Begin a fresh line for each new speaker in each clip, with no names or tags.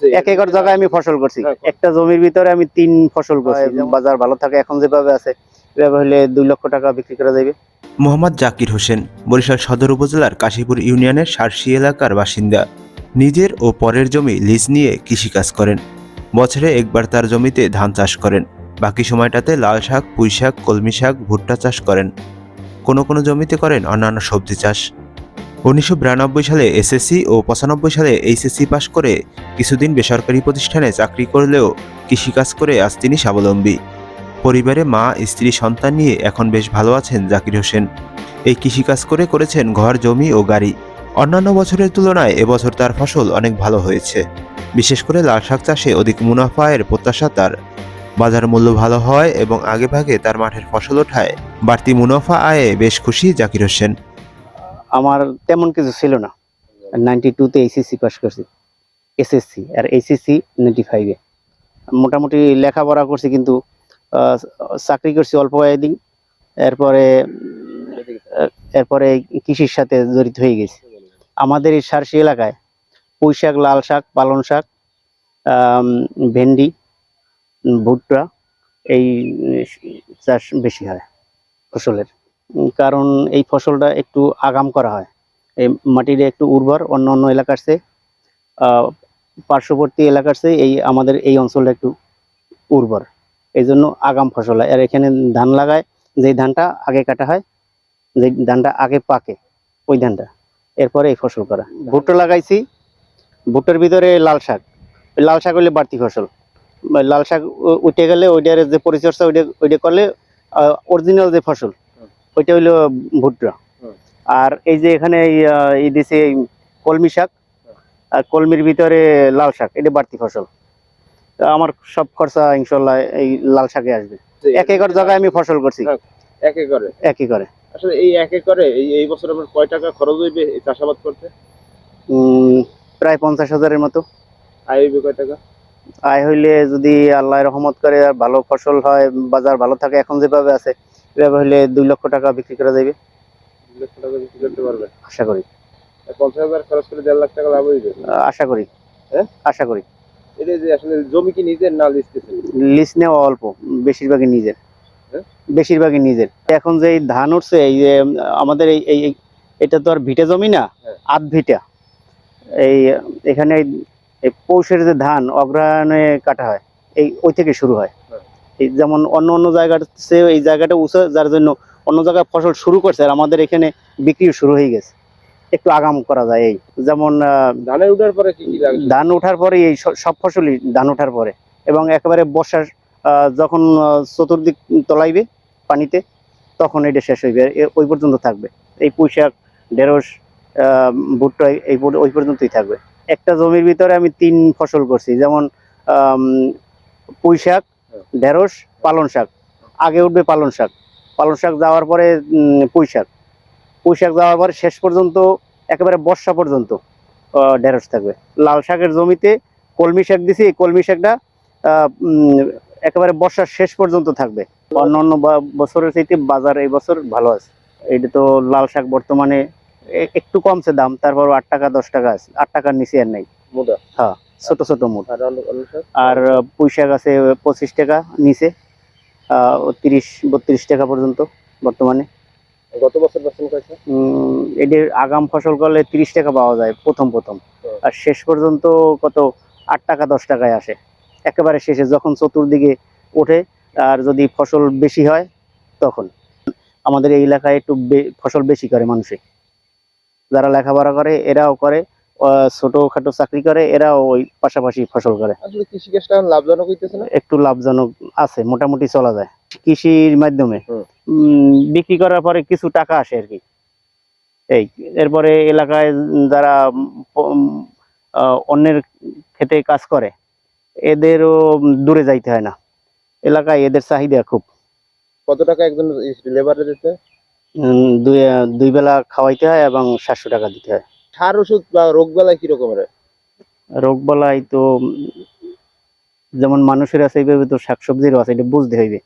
এক একর জায়গায় আমি ফসল করছি। একটা জমির ভিতরে আমি তিন ফসল করছি। বাজার ভালো থাকে এখন যেভাবে আছে এভাবে হলে দুই লক্ষ টাকা বিক্রি করা যাবে।
মোহাম্মদ জাকির হোসেন বরিশাল সদর উপজেলার কাশীপুর ইউনিয়নের সারসি এলাকার বাসিন্দা। নিজের ও পরের জমি লিজ নিয়ে কৃষিকাজ করেন। বছরে একবার তার জমিতে ধান চাষ করেন। বাকি সময়টাতে লাল শাক পুঁই শাক কলমি শাক ভুট্টা চাষ করেন। কোনো কোনো জমিতে করেন অন্যান্য সবজি চাষ। উনিশশো বিরানব্বই সালে এসএসসি ও পঁচানব্বই সালে এইচএসসি পাশ করে কিছুদিন বেসরকারি প্রতিষ্ঠানে চাকরি করলেও কৃষিকাজ করে আজ তিনি স্বাবলম্বী। পরিবারে মা, স্ত্রী, সন্তান নিয়ে এখন বেশ ভালো আছেন জাকির হোসেন। এই কৃষিকাজ করে করেছেন ঘর, জমি ও গাড়ি। অন্যান্য বছরের তুলনায় এবছর তার ফসল অনেক ভালো হয়েছে। বিশেষ করে লাল শাক চাষে অধিক মুনাফা আয়ের প্রত্যাশা তার। বাজার মূল্য ভালো হয় এবং আগেভাগে তার মাঠের ফসল ওঠায় বাড়তি মুনাফা আয়ে বেশ খুশি জাকির হোসেন।
আমার তেমন কিছু ছিল না। নাইনটি টুতে এইচএসসি পাস করছি এসএসসি আর এইচএসসি নাইনটি ফাইভে মোটামুটি লেখাপড়া করছি কিন্তু চাকরি করছি অল্প দিন এরপরে এরপরে কৃষির সাথে জড়িত হয়ে গেছি। আমাদের এই সারসি এলাকায় পুঁই শাক, লাল শাক, পালং শাক ভেন্ডি, ভুট্টা, এই চাষ বেশি হয় ফসলের। কারণ এই ফসলটা একটু আগাম করা হয়। এই মাটিটা একটু উর্বর, অন্য অন্য এলাকার চেয়ে পার্শ্ববর্তী এলাকার চেয়ে এই আমাদের এই অঞ্চলটা একটু উর্বর। এই জন্য আগাম ফসল হয়। আর এখানে ধান লাগায়, যেই ধানটা আগে কাটা হয় যে ধানটা আগে পাকে, ওই ধানটা। এরপরে এই ফসল করা। ভুট্টা লাগাইছি, ভুট্টার ভিতরে লাল শাক। লাল শাক হলে বাড়তি ফসল। লাল শাক উঠে গেলে ওইটার যে পরিচর্যা, ওইটা ওইটা করলে অরিজিনাল যে ফসল ওইটা হইল ভুট্টা। আর এই যে এখানে এই, দিছে কলমি শাক আর কলমির ভিতরে লাল শাক এটা বাড়তি ফসল। আমার সব খরচা ইনশাল্লাহ এই লাল শাকে আসবে। এক একর জায়গায় আমি ফসল করছি।
এক একরে?
এক একরে।
আসলে এই এক একরে এই বছর আপনার কয় টাকা খরচ হইবে এই চাষাবাদ করতে?
প্রায় পঞ্চাশ হাজারের মতো।
আয় হইবে কয় টাকা?
আয় হইলে যদি আল্লাহ রহমত করে আর ভালো ফসল হয় বাজার ভালো থাকে এখন যেভাবে আছে এভাবে হইলে দুই লক্ষ টাকা বিক্রি করা যাবে
দুই লক্ষ টাকা বিক্রি করতে পারবেন
আশা করি।
পঞ্চাশ হাজার খরচ করে দেড় লাখ টাকা লাভ হইবে
আশা করি।
হ্যাঁ?
আশা করি।
এটা যে আসলে জমি কি নিজের না লিস্টেছেন
লিজ নেওয়া অল্প বেশিরভাগই নিজের।
হ্যাঁ?
বেশিরভাগই নিজের। এখন যে ধান উঠছে এই যে আমাদের এই এটা তো আর ভিটে জমি না
হ্যাঁ।
আধ ভিটা। এই এখানে এই- পৌষের যে ধান অগ্রহায়ণে কাটা হয় এই ওই থেকে শুরু হ্যাঁ। এই যেমন অন্য অন্য জায়গার চেয়ে এই জায়গাটা উঁচু যার জন্য অন্য জায়গায় ফসল শুরু করছে আর আমাদের এখানে বিক্রি শুরু হয়ে গেছে। একটু আগাম করা যায় এই। যেমন
ধানের উঠার পরে কি
ধান ওঠার পরে এই সব ফসলই ধান ওঠার পরে। এবং একেবারে বর্ষার যখন চতুর্দিক তলাইবে পানিতে তখন এটা শেষ হইবে। ওই পর্যন্ত থাকবে। এই পুঁই শাক ঢেঁড়স ভুট্টা এই- ওই পর্যন্তই থাকবে। একটা জমির ভিতরে আমি তিন ফসল করছি। যেমন আম, পুঁই শাক ঢেঁড়স পালং শাক। আগে উঠবে পালং শাক। পালং শাক যাওয়ার পরে পুঁই শাক। পুঁই শাক যাওয়ার পরে শেষ পর্যন্ত একেবারে বর্ষা পর্যন্ত ঢেঁড়স থাকবে। লাল শাকের জমিতে কলমি শাক দিছি এই কলমি শাকটা আহ, উম, একেবারে বর্ষার শেষ পর্যন্ত থাকবে। অন্য অন্য বছরের চাইতে বাজার এই বছর ভালো আছে। এটা তো লাল শাক বর্তমানে একটু কমছে দাম তারপর আট টাকা দশ টাকা আছে। আট টাকার নিচে আর নাই।
মোটা
ছোট ছোট মুঠ
আর
পুঁই শাক আছে পঁচিশ টাকা নিচে তিরিশ বত্রিশ টাকা পর্যন্ত বর্তমানে।
গত বছর
এদের আগাম ফসল করলে তিরিশ টাকা পাওয়া যায় প্রথম প্রথম। আর শেষ পর্যন্ত কত আট টাকা দশ টাকায় আসে। একেবারে শেষে যখন চতুর্দিকে ওঠে আর যদি ফসল বেশি হয় তখন। আমাদের এই এলাকায় একটু ফসল বেশি করে মানুষে। যারা লেখাপড়া করে এরাও করে। ছোটখাটো চাকরি করে এরাও ওই পাশাপাশি ফসল করে।
আসলে কৃষি লাভজনক হইতেছে না?
একটু লাভজনক আছে মোটামুটি চলা যায়। কৃষির মাধ্যমে। বিক্রি করার পরে কিছু টাকা আসে আর কি। এই এরপরে এলাকায় যারা অন্যের খেতে কাজ করে এদেরও দূরে যাইতে হয় না। এলাকায় এদের চাহিদা খুব।
কত টাকা একজন লেবারে দিতে?
দুই দুই বেলা খাওয়াইতে হয় এবং সাতশো টাকা দিতে হয়।
সার ওষুধ বা রোগ বেলায় কি রকমের?
রোগ বলাই তো যেমন মানুষের আছে এইভাবে তো শাকসবজিরও আছে এটা বুঝতে হইবে।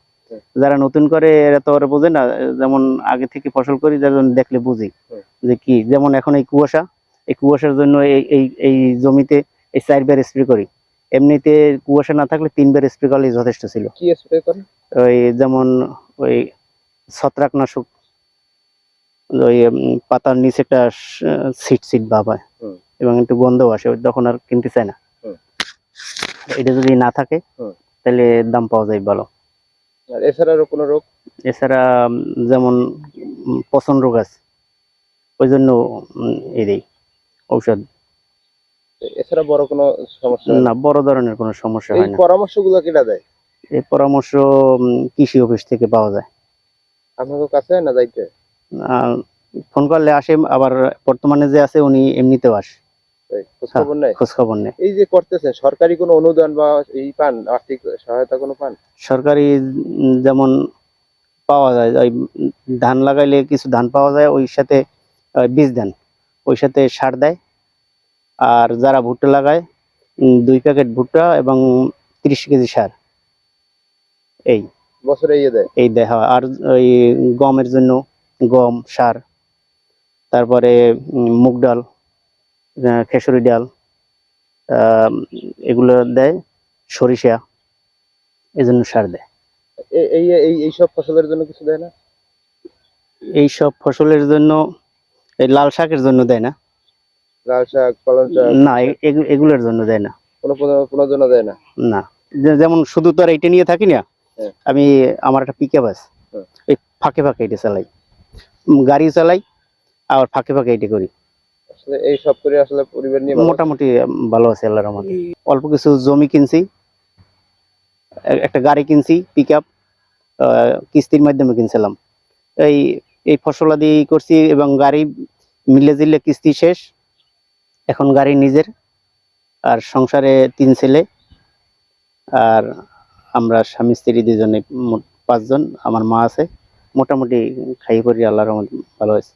যারা নতুন করে এরা তো ওরা বোঝে না যেমন আগে থেকে ফসল করি যার দেখলে বুঝি। যে কি যেমন এখন এই কুয়াশা এই কুয়াশার জন্য এই এই এই জমিতে এই চারবার স্প্রে করি। এমনিতে কুয়াশা না থাকলে তিনবার স্প্রে করলে যথেষ্ট ছিল।
কি স্প্রে করেন?
ওই যেমন ওই ছত্রাকনাশক ওই পাতার নিচে একটা সিট সিট ভাব হয়। এবং একটু গন্ধও আসে তখন আর কিনতে চায় না। এটা যদি না থাকে তাহলে দাম পাওয়া যায় ভালো।
এছাড়া আরও কোনো রোগ?
এছাড়া যেমন পচন রোগ আছে ওই জন্য এই দেই ঔষধ।
এছাড়া বড় কোনো সমস্যা না?
বড় ধরনের কোনো সমস্যা হয় না।
পরামর্শগুলো কেটা দেয়?
এই পরামর্শ কৃষি অফিস থেকে পাওয়া যায়।
আপনাদের কাছে না যাইতে?
ফোন করলে আসে আবার বর্তমানে যে আছে উনি এমনিতেও আসে।
নেই এই যে করতেছেন সরকারি কোনো অনুদান বা এই পান আর্থিক সহায়তা কোনো পান?
সরকারি যেমন পাওয়া যায় ওই ধান লাগাইলে কিছু ধান পাওয়া যায় ওই সাথে বীজ দেন ওই সাথে সার দেয়। আর যারা ভুট্টা লাগায় দুই প্যাকেট ভুট্টা এবং তিরিশ কেজি সার। এই।
বছরে দেয়?
এই দেখা আর ওই গমের জন্য গম সার তারপরে মুগ ডাল খেসুরি ডাল এগুলো দেয় সরিষা এই জন্য সার দেয়।
এই এই এই সব ফসলের জন্য কিছু দেয় না?
এই সব ফসলের জন্য এই লাল শাকের জন্য দেয় না।
লাল শাক পালং শাক?
না এগুলোর জন্য দেয় না।
কোনো কোনো- জন্য দেয় না?
না। যেমন শুধু তো আর এইটা নিয়ে থাকি না
হ্যাঁ।
আমি আমার একটা পিকআপ আছে।
হ্যাঁ।
ওই ফাঁকে ফাঁকে এটা চালাই। গাড়ি চালাই আবার ফাঁকে ফাঁকে এটা করি।
আসলে এই সব করে আসলে পরিবার নিয়ে
মোটামুটি ভালো আছে আল্লাহর রহমতে। অল্প কিছু জমি কিনছি একটা গাড়ি কিনছি পিক আপ কিস্তির মাধ্যমে কিনছিলাম। এই এই ফসলাদি করছি এবং গাড়ি মিলে জিলে কিস্তি শেষ। এখন গাড়ি নিজের আর সংসারে তিন ছেলে আর আমরা স্বামী স্ত্রী দুজনে মোট পাঁচজন আমার মা আছে। মোটামুটি খাই করি আল্লাহর ভালো আছে।